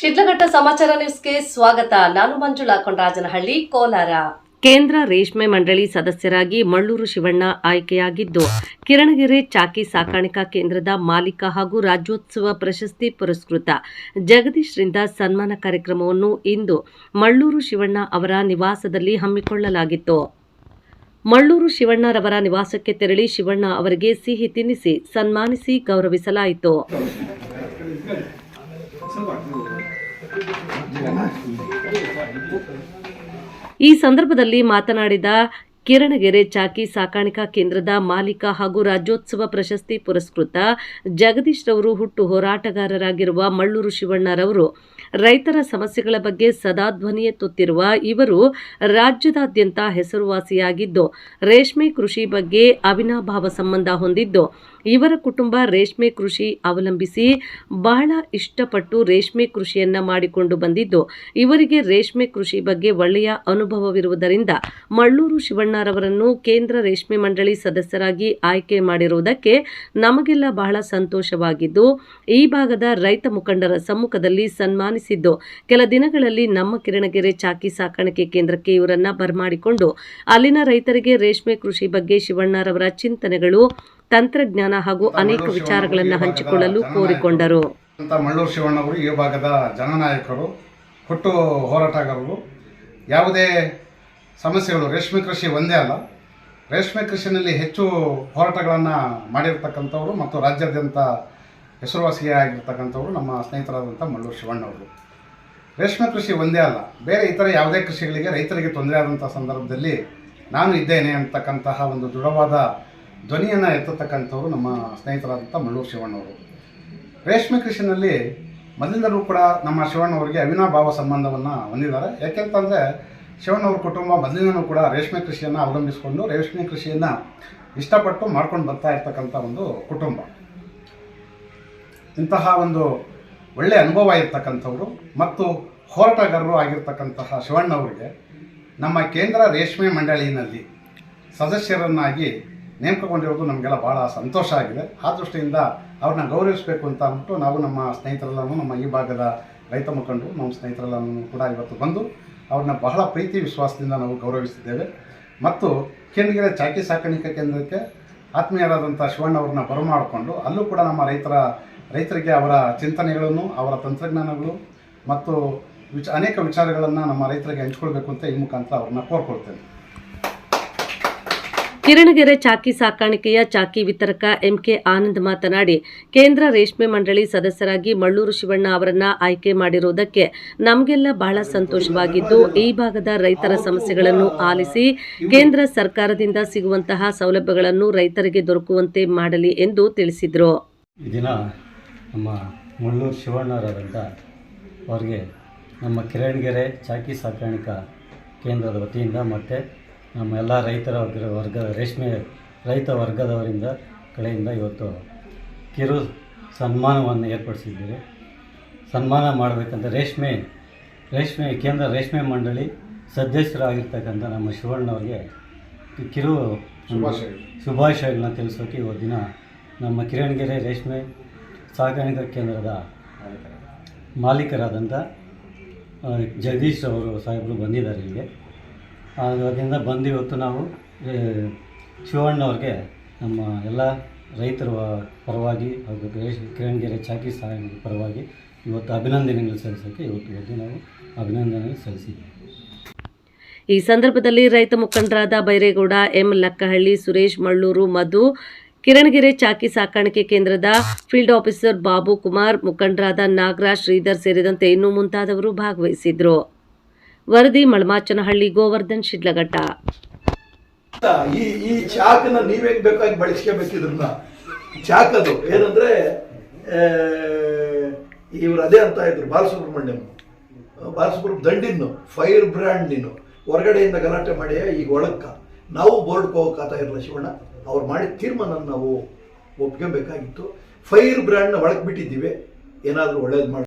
ಸಮಾಚಾರ ನ್ಯೂಸ್ಗೆ ಸ್ವಾಗತ. ನಾನು ಮಂಜುಳಾ ಕೊಂಡರಾಜನಹಳ್ಳಿ ಕೋಲಾರ. ಕೇಂದ್ರ ರೇಷ್ಮೆ ಮಂಡಳಿ ಸದಸ್ಯರಾಗಿ ಮಳ್ಳೂರು ಶಿವಣ್ಣ ಆಯ್ಕೆಯಾಗಿದ್ದು, ಕಿರಣಗೆರೆ ಚಾಕಿ ಸಾಕಾಣಿಕಾ ಕೇಂದ್ರದ ಮಾಲೀಕ ಹಾಗೂ ರಾಜ್ಯೋತ್ಸವ ಪ್ರಶಸ್ತಿ ಪುರಸ್ಕೃತ. ಜಗದೀಶ್ರಿಂದ ಸನ್ಮಾನ ಕಾರ್ಯಕ್ರಮವನ್ನು ಇಂದು ಮಳ್ಳೂರು ಶಿವಣ್ಣ ಅವರ ನಿವಾಸದಲ್ಲಿ ಹಮ್ಮಿಕೊಳ್ಳಲಾಗಿತ್ತು. ಮಳ್ಳೂರು ಶಿವಣ್ಣರವರ ನಿವಾಸಕ್ಕೆ ತೆರಳಿ ಶಿವಣ್ಣ ಅವರಿಗೆ ಸಿಹಿ ತಿನ್ನಿಸಿ ಸನ್ಮಾನಿಸಿ ಗೌರವಿಸಲಾಯಿತು. ಈ ಸಂದರ್ಭದಲ್ಲಿ ಮಾತನಾಡಿದ ಕಿರಣಗೆರೆ ಚಾಕಿ ಸಾಕಾಣಿಕಾ ಕೇಂದ್ರದ ಮಾಲೀಕ ಹಾಗೂ ರಾಜ್ಯೋತ್ಸವ ಪ್ರಶಸ್ತಿ ಪುರಸ್ಕೃತ ಜಗದೀಶ್ ರವರು ಹುಟ್ಟು ಹೋರಾಟಗಾರರಾಗಿರುವ ಮಳ್ಳೂರು ಶಿವಣ್ಣರವರು ರೈತರ ಸಮಸ್ಯೆಗಳ ಬಗ್ಗೆ ಸದಾ ಧ್ವನಿ ಎತ್ತುತ್ತಿರುವ ಇವರು ರಾಜ್ಯದಾದ್ಯಂತ ಹೆಸರುವಾಸಿಯಾಗಿದ್ದು, ರೇಷ್ಮೆ ಕೃಷಿ ಬಗ್ಗೆ ಅವಿನಾಭಾವ ಸಂಬಂಧ ಹೊಂದಿದ್ದು, ಇವರ ಕುಟುಂಬ ರೇಷ್ಮೆ ಕೃಷಿ ಅವಲಂಬಿಸಿ ಬಹಳ ಇಷ್ಟಪಟ್ಟು ರೇಷ್ಮೆ ಕೃಷಿಯನ್ನ ಮಾಡಿಕೊಂಡು ಬಂದಿದ್ದು, ಇವರಿಗೆ ರೇಷ್ಮೆ ಕೃಷಿ ಬಗ್ಗೆ ಒಳ್ಳೆಯ ಅನುಭವವಿರುವುದರಿಂದ ಮಳ್ಳೂರು ಶಿವಣ್ಣರವರನ್ನು ಕೇಂದ್ರ ರೇಷ್ಮೆ ಮಂಡಳಿ ಸದಸ್ಯರಾಗಿ ಆಯ್ಕೆ ಮಾಡಿರುವುದಕ್ಕೆ ನಮಗೆಲ್ಲ ಬಹಳ ಸಂತೋಷವಾಗಿದ್ದು, ಈ ಭಾಗದ ರೈತ ಮುಖಂಡರ ಸಮ್ಮುಖದಲ್ಲಿ ಸನ್ಮಾನಿಸಿದ್ದು ಕೆಲ ದಿನಗಳಲ್ಲಿ ನಮ್ಮ ಕಿರಣಗೆರೆ ಚಾಕಿ ಸಾಕಾಣಿಕೆ ಕೇಂದ್ರಕ್ಕೆ ಇವರನ್ನ ಬರಮಾಡಿಕೊಂಡು ಅಲ್ಲಿನ ರೈತರಿಗೆ ರೇಷ್ಮೆ ಕೃಷಿ ಬಗ್ಗೆ ಶಿವಣ್ಣರವರ ಚಿಂತನೆಗಳು ತಂತ್ರಜ್ಞಾನ ಹಾಗೂ ಅನೇಕ ವಿಚಾರಗಳನ್ನು ಹಂಚಿಕೊಳ್ಳಲು ಕೋರಿಕೊಂಡರು. ಮಳ್ಳೂರು ಶಿವಣ್ಣವರು ಈ ಭಾಗದ ಜನನಾಯಕರು ಹುಟ್ಟು ಹೋರಾಟಗಾರರು. ಯಾವುದೇ ಸಮಸ್ಯೆಗಳು ರೇಷ್ಮೆ ಕೃಷಿ ಒಂದೇ ಅಲ್ಲ. ರೇಷ್ಮೆ ಕೃಷಿನಲ್ಲಿ ಹೆಚ್ಚು ಹೋರಾಟಗಳನ್ನು ಮಾಡಿರ್ತಕ್ಕಂಥವ್ರು ಮತ್ತು ರಾಜ್ಯಾದ್ಯಂತ ಹೆಸರುವಾಸಿಯಾಗಿರ್ತಕ್ಕಂಥವ್ರು ನಮ್ಮ ಸ್ನೇಹಿತರಾದಂಥ ಮಳ್ಳೂರು ಶಿವಣ್ಣವರು ರೇಷ್ಮೆ ಕೃಷಿ ಒಂದೇ ಅಲ್ಲ, ಬೇರೆ ಇತರ ಯಾವುದೇ ಕೃಷಿಗಳಿಗೆ ರೈತರಿಗೆ ತೊಂದರೆ ಆದಂಥ ಸಂದರ್ಭದಲ್ಲಿ ನಾನು ಇದ್ದೇನೆ ಅಂತಕ್ಕಂತಹ ಒಂದು ದೃಢವಾದ ಧ್ವನಿಯನ್ನು ಎತ್ತತಕ್ಕಂಥವ್ರು ನಮ್ಮ ಸ್ನೇಹಿತರಾದಂಥ ಮಳ್ಳೂರು ಶಿವಣ್ಣವರು ರೇಷ್ಮೆ ಕೃಷಿನಲ್ಲಿ ಮೊದಲಿಂದಲೂ ಕೂಡ ನಮ್ಮ ಶಿವಣ್ಣವರಿಗೆ ಅವಿನಾಭಾವ ಸಂಬಂಧವನ್ನು ಹೊಂದಿದ್ದಾರೆ. ಯಾಕೆಂತಂದರೆ ಶಿವಣ್ಣವ್ರ ಕುಟುಂಬ ಮೊದಲಿಂದಲೂ ಕೂಡ ರೇಷ್ಮೆ ಕೃಷಿಯನ್ನು ಅವಲಂಬಿಸಿಕೊಂಡು ರೇಷ್ಮೆ ಕೃಷಿಯನ್ನು ಇಷ್ಟಪಟ್ಟು ಮಾಡ್ಕೊಂಡು ಬರ್ತಾ ಇರ್ತಕ್ಕಂಥ ಒಂದು ಕುಟುಂಬ. ಇಂತಹ ಒಂದು ಒಳ್ಳೆಯ ಅನುಭವ ಇರ್ತಕ್ಕಂಥವ್ರು ಮತ್ತು ಹೋರಾಟಗಾರರು ಆಗಿರ್ತಕ್ಕಂತಹ ಶಿವಣ್ಣವರಿಗೆ ನಮ್ಮ ಕೇಂದ್ರ ರೇಷ್ಮೆ ಮಂಡಳಿಯಲ್ಲಿ ಸದಸ್ಯರನ್ನಾಗಿ ನೇಮಕಗೊಂಡಿರೋದು ನಮಗೆಲ್ಲ ಭಾಳ ಸಂತೋಷ ಆಗಿದೆ. ಆ ದೃಷ್ಟಿಯಿಂದ ಅವ್ರನ್ನ ಗೌರವಿಸಬೇಕು ಅಂತ ಅಂದ್ಬಿಟ್ಟು ನಾವು ನಮ್ಮ ಸ್ನೇಹಿತರೆಲ್ಲನೂ ನಮ್ಮ ಈ ಭಾಗದ ರೈತ ಮುಖಂಡರು, ನಮ್ಮ ಸ್ನೇಹಿತರೆಲ್ಲನೂ ಕೂಡ ಇವತ್ತು ಬಂದು ಅವ್ರನ್ನ ಬಹಳ ಪ್ರೀತಿ ವಿಶ್ವಾಸದಿಂದ ನಾವು ಗೌರವಿಸಿದ್ದೇವೆ. ಮತ್ತು ಕೇಂದ್ರಗಿರಿ ಚಾಕಿ ಸಾಕಾಣಿಕೆ ಕೇಂದ್ರಕ್ಕೆ ಆತ್ಮೀಯರಾದಂಥ ಶಿವಣ್ಣವ್ರನ್ನ ಬರಮಾಡಿಕೊಂಡು ಅಲ್ಲೂ ಕೂಡ ನಮ್ಮ ರೈತರ, ರೈತರಿಗೆ ಅವರ ಚಿಂತನೆಗಳನ್ನು, ಅವರ ತಂತ್ರಜ್ಞಾನಗಳು ಮತ್ತು ವಿಚ, ಅನೇಕ ವಿಚಾರಗಳನ್ನು ನಮ್ಮ ರೈತರಿಗೆ ಹಂಚ್ಕೊಳ್ಬೇಕು ಅಂತ ಈ ಮುಖಾಂತರ ಅವ್ರನ್ನ ಕೋರ್ಕೊಳ್ತೇನೆ. ಕಿರಣಗೆರೆ ಚಾಕಿ ಸಾಕಾಣಿಕೆಯ ಚಾಕಿ ವಿತರಕ ಎಂಕೆ ಆನಂದ್ ಮಾತನಾಡಿ, ಕೇಂದ್ರ ರೇಷ್ಮೆ ಮಂಡಳಿ ಸದಸ್ಯರಾಗಿ ಮಳ್ಳೂರು ಶಿವಣ್ಣ ಅವರನ್ನ ಆಯ್ಕೆ ಮಾಡಿರುವುದಕ್ಕೆ ನಮಗೆಲ್ಲ ಬಹಳ ಸಂತೋಷವಾಗಿದ್ದು, ಈ ಭಾಗದ ರೈತರ ಸಮಸ್ಯೆಗಳನ್ನು ಆಲಿಸಿ ಕೇಂದ್ರ ಸರ್ಕಾರದಿಂದ ಸಿಗುವಂತಹ ಸೌಲಭ್ಯಗಳನ್ನು ರೈತರಿಗೆ ದೊರಕುವಂತೆ ಮಾಡಲಿ ಎಂದು ತಿಳಿಸಿದರು. ನಮ್ಮ ಚಾಕಿ ಸಾಕಾಣಿಕಾ ಕೇಂದ್ರದ ವತಿಯಿಂದ ಮತ್ತು ನಮ್ಮ ಎಲ್ಲ ರೈತರ ವರ್ಗ ವರ್ಗದ ರೇಷ್ಮೆ ರೈತ ವರ್ಗದವರಿಂದ ಕಡೆಯಿಂದ ಇವತ್ತು ಕಿರು ಸನ್ಮಾನವನ್ನು ಏರ್ಪಡಿಸಿದ್ದೀವಿ ಸನ್ಮಾನ ಮಾಡಬೇಕಂತ ರೇಷ್ಮೆ ರೇಷ್ಮೆ ಕೇಂದ್ರ ರೇಷ್ಮೆ ಮಂಡಳಿ ಸದಸ್ಯರಾಗಿರ್ತಕ್ಕಂಥ ನಮ್ಮ ಶಿವಣ್ಣವ್ರಿಗೆ ಕಿರು ಶುಭಾಶಯಗಳು. ಶುಭಾಶಯಗಳನ್ನ ತಿಳಿಸೋಕೆ ಇವತ್ತು ದಿನ ನಮ್ಮ ಕಿರಣಗೆರೆ ರೇಷ್ಮೆ ಸಾಕಾಣಿಕಾ ಕೇಂದ್ರದ ಮಾಲೀಕರಾದಂಥ ಜಗದೀಶ್ ಅವರು ಸಾಹೇಬರು ಬಂದಿದ್ದಾರೆ ಇಲ್ಲಿಗೆ ಅದರಿಂದ ಬಂದು ಇವತ್ತು ನಾವು ಶಿವಣ್ಣವ್ರಿಗೆ ನಮ್ಮ ಎಲ್ಲ ರೈತರ ಪರವಾಗಿ ಹಾಗೂ ಕಿರಣಗೆರೆ ಚಾಕಿ ಸಾಕಾಣಿಕೆ ಪರವಾಗಿ ಇವತ್ತು ಅಭಿನಂದನೆಗಳು ಸಲ್ಲಿಸೋಕ್ಕೆ ಇವತ್ತು ಇವತ್ತು ನಾವು ಅಭಿನಂದನೆ ಸಲ್ಲಿಸಿದ್ದೀವಿ ಈ ಸಂದರ್ಭದಲ್ಲಿ ರೈತ ಮುಖಂಡರಾದ ಬೈರೇಗೌಡ, ಎಂ ಲಕ್ಕಹಳ್ಳಿ, ಸುರೇಶ್ ಮಳ್ಳೂರು, ಮಧು, ಕಿರಣಗೆರೆ ಚಾಕಿ ಸಾಕಾಣಿಕೆ ಕೇಂದ್ರದ ಫೀಲ್ಡ್ ಆಫೀಸರ್ ಬಾಬು ಕುಮಾರ್, ಮುಖಂಡರಾದ ನಾಗರಾಜ್ ಶ್ರೀಧರ್ ಸೇರಿದಂತೆ ಇನ್ನೂ ಮುಂತಾದವರು ಭಾಗವಹಿಸಿದ್ರು. ವರದಿ, ಮಳಮಾಚನಹಳ್ಳಿ, ಗೋವರ್ಧನ್, ಶಿಡ್ಲಘಟ್ಟ. ಈ ಈ ಚಾಕನ್ನ ನೀವೇ ಬೇಕಾಗಿ ಬಳಸ್ಕೋಬೇಕಿದ್ರನ್ನ ಚಾಕ್ ಅದು. ಏನಂದ್ರೆ ಇವ್ರು ಅದೇ ಅಂತ ಇದ್ರು, ಬಾಲಸುಬ್ರಹ್ಮಣ್ಯಂ. ಬಾಲಸುಬ್ರಹ್ಮ ದಂಡಿನ್ನು ಫೈರ್ ಬ್ರ್ಯಾಂಡ್ ನೀನು. ಹೊರಗಡೆಯಿಂದ ಗಲಾಟೆ ಮಾಡಿ ಈಗ ಒಳಕ್ಕ. ನಾವು ಬೋರ್ಡ್ಗೆ ಹೋಗಕ್ಕಾಗ್ತಾ ಇರಲ್ಲ ಶಿವಣ್ಣ. ಅವ್ರು ಮಾಡಿದ ತೀರ್ಮಾನ ನಾವು ಒಪ್ಕೋಬೇಕಾಗಿತ್ತು. ಫೈರ್ ಬ್ರ್ಯಾಂಡ್ನ ಒಳಗೆ ಬಿಟ್ಟಿದ್ದೀವಿ. ಏನಾದರೂ ಒಳ್ಳೇದು